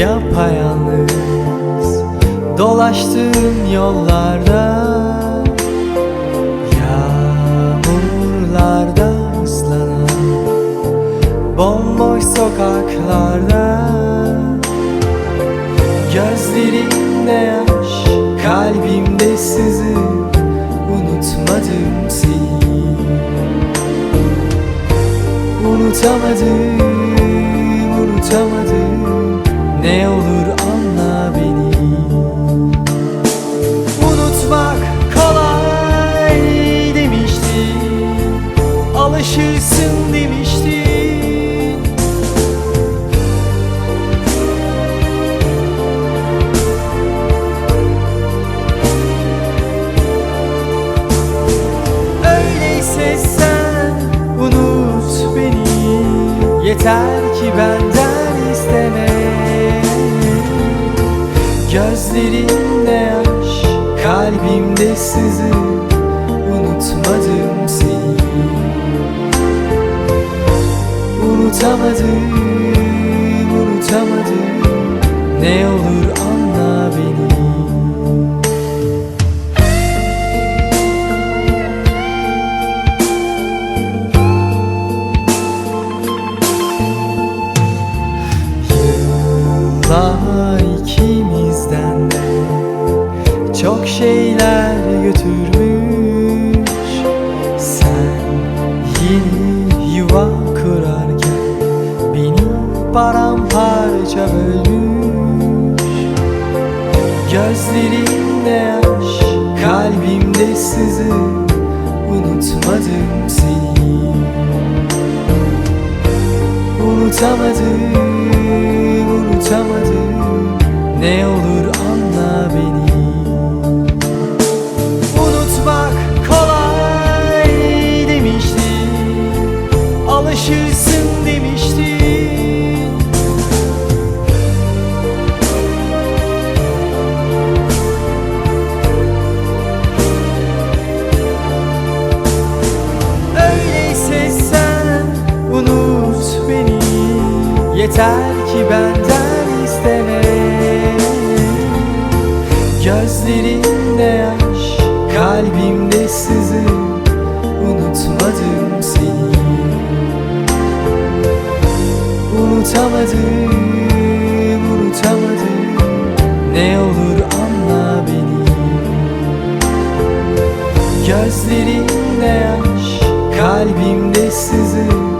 yapayalnız Dolaştığım yollarda Yağmurlarda ıslanan Bomboş sokaklarda Gözlerimde yaş Kalbimde sizi Unutmadım seni. Unutamadım. Alışırsın demiştin Öyleyse sen unut beni. Yeter ki benden isteme. Gözlerimde yaş Kalbimde sızı. Unutmadım seni Unutamadım, unutamadım. Ne olur anla paramparça bölmüş. Gözlerimde yaş, kalbimde sızı Unutmadım seni. Unutamadım, unutamadım Ne olur anla beni. Unutmak kolay demiştin Alışırsın unut beni. Yeter ki benden isteme. Gözlerimde yaş Kalbimde sızı. Unutmadım seni. Unutamadım, unutamadım. Ne olur anla beni. Gözlerimde yaş Kalbimde sızı